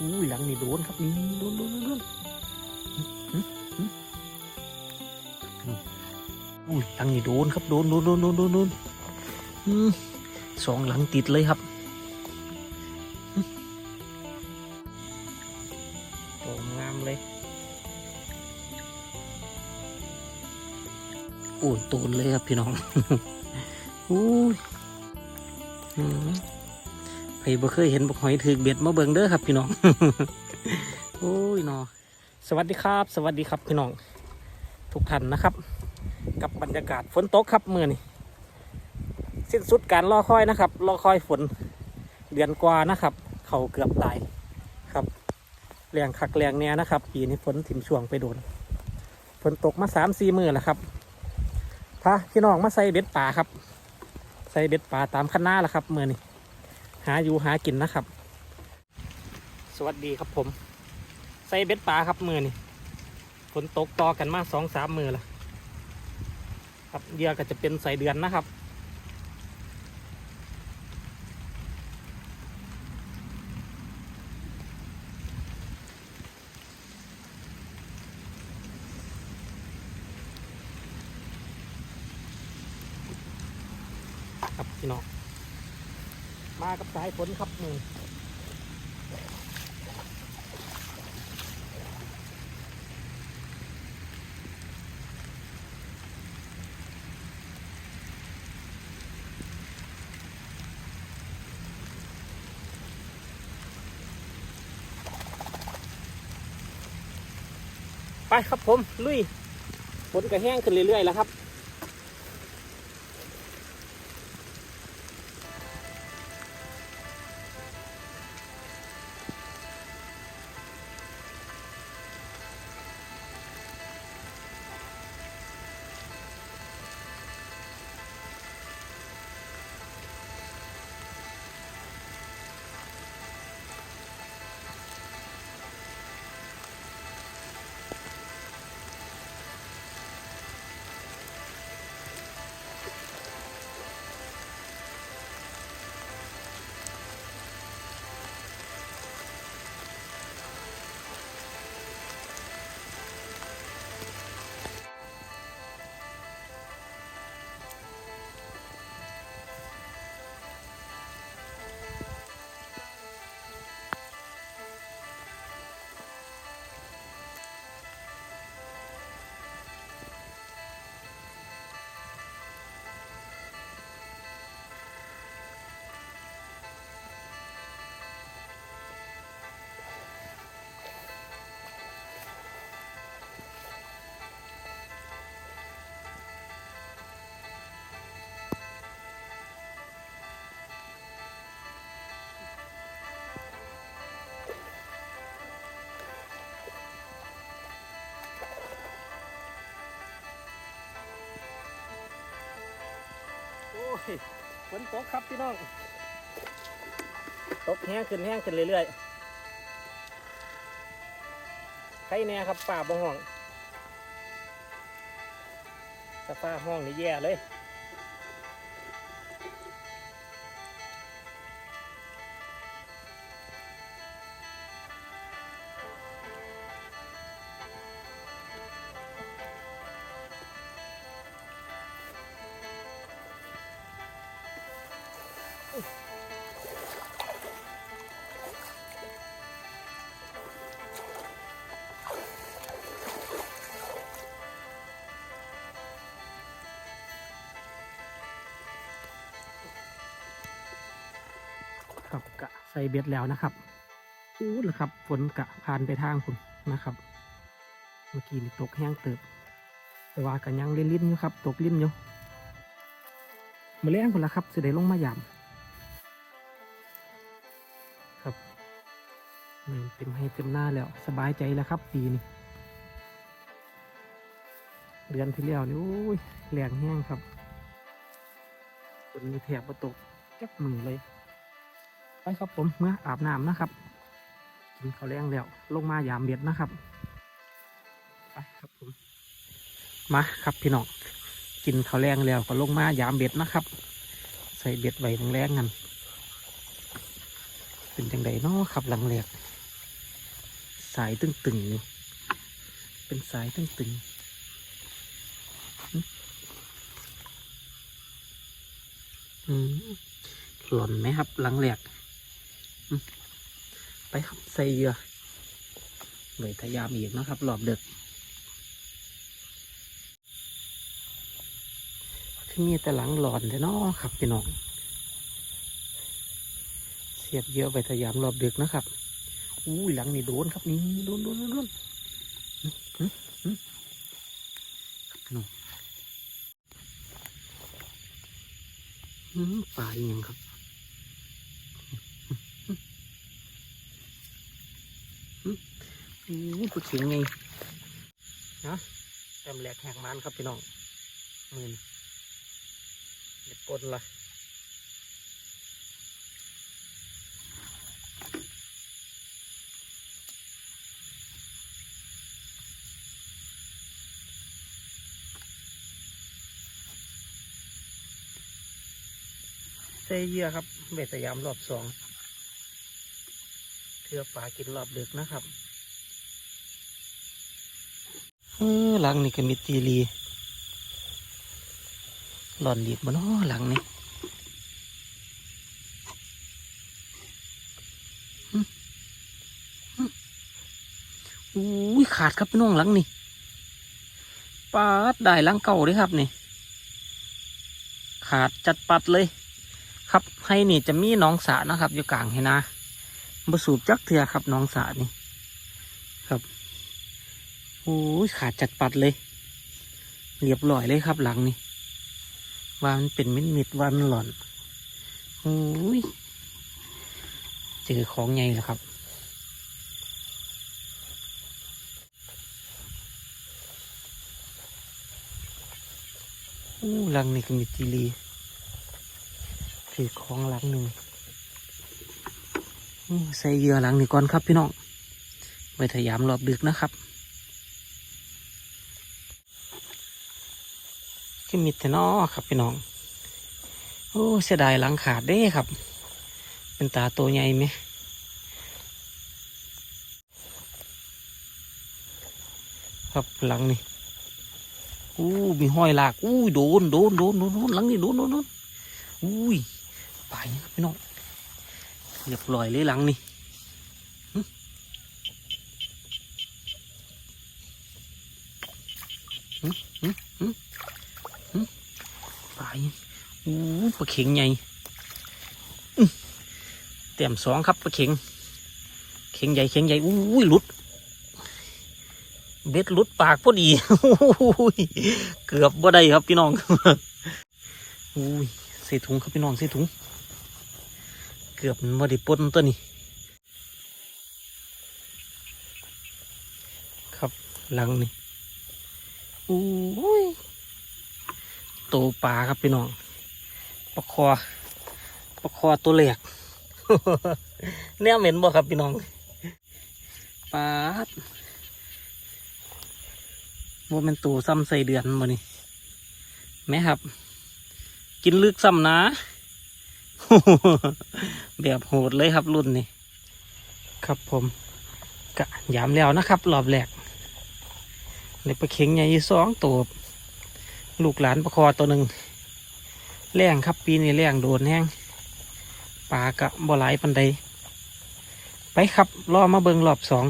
อุ้ยหลังนี่โดนครับนี่โดนโดนโดนอุ้ยหลังนี่โดนครับโดนโดนโดนโดนโดนสองหลังติดเลยครับโตงามเลยโอ้ยโตนเลยครับพี่น้องอุ้ย ครบ่เคยเห็นบกหอยถือเบ็ดมาเบิ่งเด้อครับพี่น้องโอ้ยนอสวัสดีครับ สวัสดีครับพี่น้อง ทุกท่านนะครับ กับบรรยากาศฝนตกครับมื่อนี้สิ้นสุดการรอคอยนะครับ รอคอยฝนเดือนกว่านะครับ เขาเกือบตายครับแรงคักแรงแน่นะครับปีนี้ฝนถิ่มช่วงไปโดนฝนตกมาสามสี่มือแล้วครับพาพี่น้องมาใส่เบ็ดป่าครับ ใส่เบ็ดป่าตามคันหน้าแล้วครับมื่อนี้ หาอยู่หากินนะครับ สวัสดีครับผม ใส่เบ็ดปลาครับมือนี่ฝนตกต่อกันมาสองสามมือละครับเหยื่อก็จะเป็นใส่เดือนนะครับครับพี่น้อง มา กับสายฝนครับมือไปครับผม ลุยฝนก็แห้งขึ้นเรื่อยๆแล้วครับ ยฝนตกครับพี่น้อง ตกแห้งขึ้นแห้งขึ้นเรื่อยๆใครแน่ครับป่าบ่ห้องถ้าฟ้าห้องนี่แย่เลย ครับกะใส่เบ็ดแล้วนะครับอู้ละครับฝนกะผ่านไปทางคุณนะครับ เมื่อกี้นี่ตกแห้งเติบ แต่ว่ากันยังลิ้นๆอยู่ครับ ตกลิ้นอยู่มาแล้งคนละครับสิได้ลงมายามครับนี่เต็มให้เต็มหน้าแล้วสบายใจแล้วครับ ปีนี้เดือนที่แล้วนี่โอ้ยแรงแห้งครับฝนมีแถบประตกจักมือเลย ไปครับผมเมื่ออาบน้ำนะครับกินข้าวแรงแล้ว ลงมายามเบ็ดนะครับไปครับผมมาครับพี่น้องกินข้าวแรงแล้วก็ลงมายามเบ็ดนะครับ ใส่เบ็ดไว้แรงๆกันเป็นจังไดเนาะครับหลังแรกสายตึงๆอยู่เป็นสายตึงๆหึอืมหล่นไหมครับหลังแหลก ไปครับใส่เหยื่อเลยพยายามอีกนะครับรอบเด็กคือมีแต่หลังหลอนแต่นอครับพี่น้องเสียบเยื่อไปพยายามรอบดึกนะครับอุ้ยหลังนี่โดนครับนี่โดนโดนโดนโดนอื้ออื้ออื้อครับพี่น้องอื้อปลาอีหยังครับอื้อ อื้ออู้ผู้ขียงไงนะแต้มแหลกแหกมันครับพี่น้องมือนเด็กกดละเซเยื่อครับเบ็ดสยามรอบสองเทือปลากินรอบดึกนะครับ เออหลังนี่ก็มีตีรีหลอนดีบมาเนาะหลังนี่อุ้ยขาดครับพี่น้องหลังนี่ปาดได้หลังเก่าเลยครับนี่ ขาดจัดปัดเลย ครับให้นี่จะมีน้องสานะครับ อยู่กลางให้นาบสูบจักเถื่อครับน้องสานี่ โอ้ยขาดจัดปัดเลย เรียบร้อยเลยครับหลังนี่ว่ามันเป็นมิดมิดว่ามันหล่อนโอ้ยเจอของใหญ่แล้วครับโอ้หลังนี่ก็มีจีรีถือของหลังหนึ่งใส่เหยื่อหลังนี่ก่อนครับพี่น้องไว้ถยามรอบดึกนะครับ มิดแต่อครับพี่น้อง โอ้เสียดายหลังขาดเด้ครับ เป็นตาตัวใหญ่ไหมครับหลังนี่อู้มีห้อยลากอู้โดนโดนโดนโดนโดนหลังนี่โดนโดนโดนอุ้ยไปครับพี่น้องเรียบร้อยเลยหลังนี่หึหึหึหึหึไป อู้ปลาเข็งใหญ่เต็มสองครับปลาเข็ง เข็งใหญ่เข็งใหญ่อุ้ยหลุด เบ็ดหลุดปากพอดีอุ้ยเกือบบ่ได้ครับพี่น้องอุ้ยใส่ถุงครับพี่น้องใส่ถุง เกือบมันบ่ได้ปนตัวนี้ครับหลังนี่อู้ยโตปลาครับพี่น้อง ปลาคอปลาคอตัวแหลกเนี่ยเหม็นบ่ครับพี่น้องปลาดว่ามันตูซ้ำใส่เดือนบ่นี่แม่ครับ กินลึกซ้ำนะแบบโหดเลยครับรุ่นนี้ ครับผมกะยามแล้วนะครับรอบแรกในปลาเข็งใหญ่สองตัวลูกหลานประคอตัวหนึ่ง แรงครับปีนี้แรงโดนแห้งปลากะบ่หลายปันใด ไปครับรอมาเบิงรอบสอง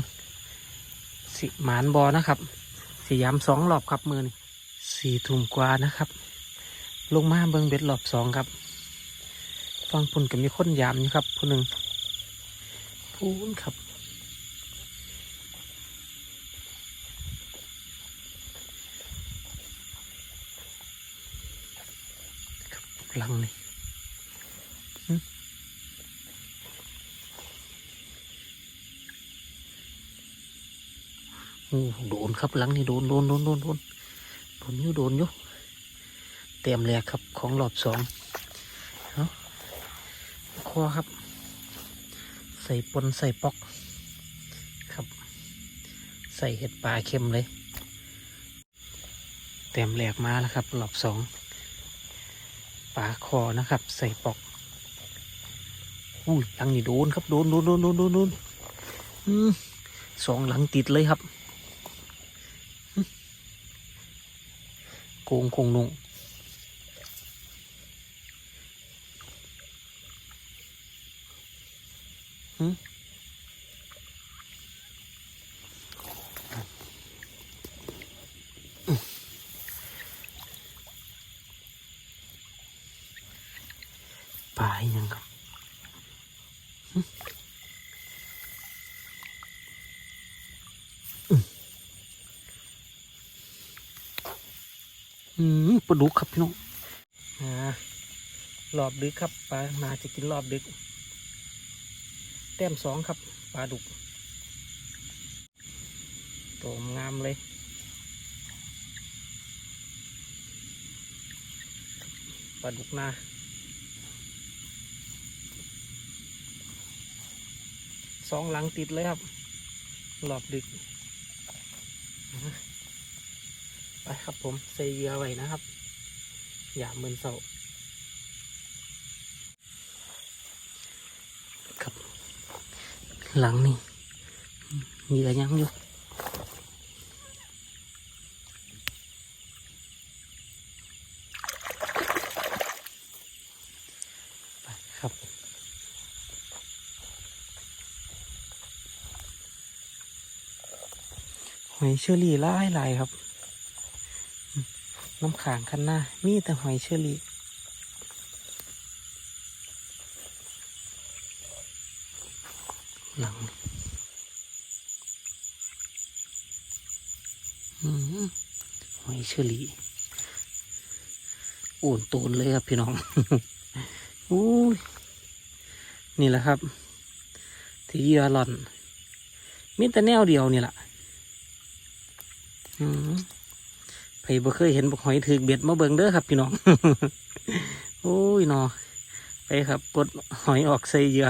สิหมานบอนะครับ สียามสองรอบครับมือนี่สี่ทุ่มกว่านะครับ ลงมาเบิงเบ็ดรอบสองครับฟังพุ่นก็มีคนยามอยู่ครับผู้หนึ่งพูนครับ ครับ หลังนี่โอ้โดนครับหลังนี่โดนโดนโดนโดนโดนโดนอยู่โดนอยู่เต็มแรกครับของรอบสองเนาะคอครับ ใส่ปนใส่ปอก ครับ ใส่เห็ดปลาเค็มเลย เต็มแหลกมาแล้วครับรอบสอง ปลาคอนะครับ ใส่ปอกอุ้ยหลังนี่โดนครับโดนโดนโดนโดนโดนสองหลังติดเลยครับโกงคงนงหึ ปลาอีหยังครับอืมปลาดุกครับพี่น้องอ่ารอบดึกครับปลามาจะกินรอบดึก แต้มสองครับปลาดุกโตมงามเลยปลาดุกนา สองหลังติดเลยครับ หลอบดึก ไปครับผมใส่เหยื่อไว้นะครับ อย่าเมินเสาครับ หลังนี่เหยื่อยังอยู่ไปครับ หอย เชอรี่ลายหลายครับ น้ำขางคันหน้า มีแต่หอยเชอรี่หลังหอยเชอรี่โอนโตนเลยครับพี่น้องอู้ยนี่แหละครับ ที่เยื่อหล่อน มีแต่แนวเดียวนี่แหละ ไผบ่เคยเห็นบกหอยถือเบ็ดมาเบิ่งเด้อครับพี่น้อง โอ้ยนอไปครับกดหอยออกใส่เหยื่อ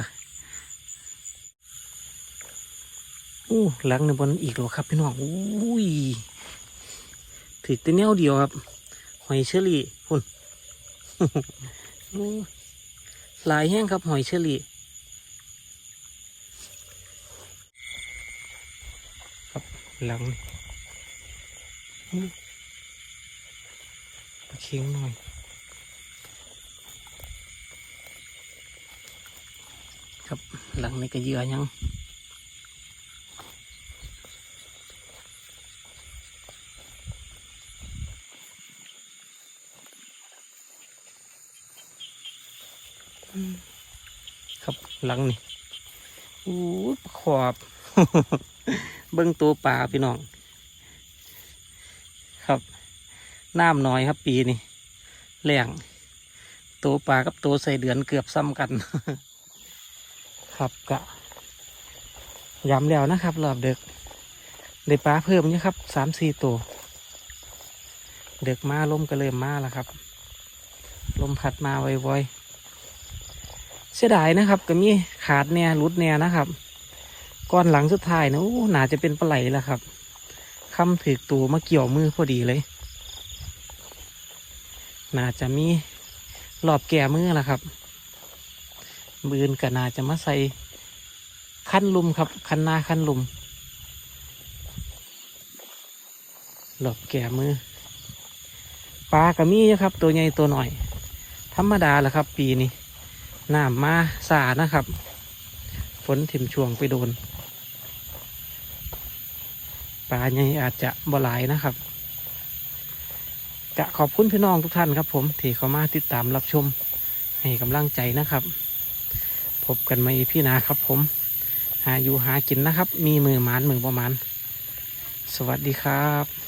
อู้หลังในบนอีกแล้วครับพี่น้องอุ้ยถือแต่แนวเดียวครับ หอยเชอรี่คุณหลายแห้งครับหอยเชอรี่ครับหลัง นี่ปเค็งหน่อยครับหลังในกระเยือยังครับหลังนี่อู้ขอบ เบิ้งตัวปลาพี่น้อง ครับน้ำน้อยครับปีนี้แหล่งตัวปลากับตัวใส่เดือนเกือบซ้ำกัน ครับกะย้ำแล้วนะครับรอบเด็กได้ปลาเพิ่มนี่ครับสามสี่ตัวเด็กมาลมก็เริ่มมาแล้วครับลมพัดมาไวๆเสียดายนะครับก็มีขาดแน่รุดแน่นะครับ ก้อนหลังสุดท้ายนะอู้น่าจะเป็นปลาไหลแล้วครับ คำถือตัวมาเกี่ยวมือพอดีเลย น่าจะมีรอบแก่มือละครับบืนก็น่าจะมาใส่ขั้นลุมครับขั้นหน้าขั้นลุมรอบแก่มือปลากระมีอยู่ครับ ตัวใหญ่ตัวหน่อย ธรรมดาแหละครับ ปีนี้น้ำมาสานะครับ ฝนถิ่มช่วงไปโดน ปลาใหญ่อาจจะบ่หลายนะครับ จะขอบคุณพี่น้องทุกท่านครับ ผมที่เข้ามาติดตามรับชมให้กำลังใจนะครับ พบกันใหม่พี่นาครับ ผม หาอยู่หากินนะครับ มีมือหมานมือประมาณ สวัสดีครับ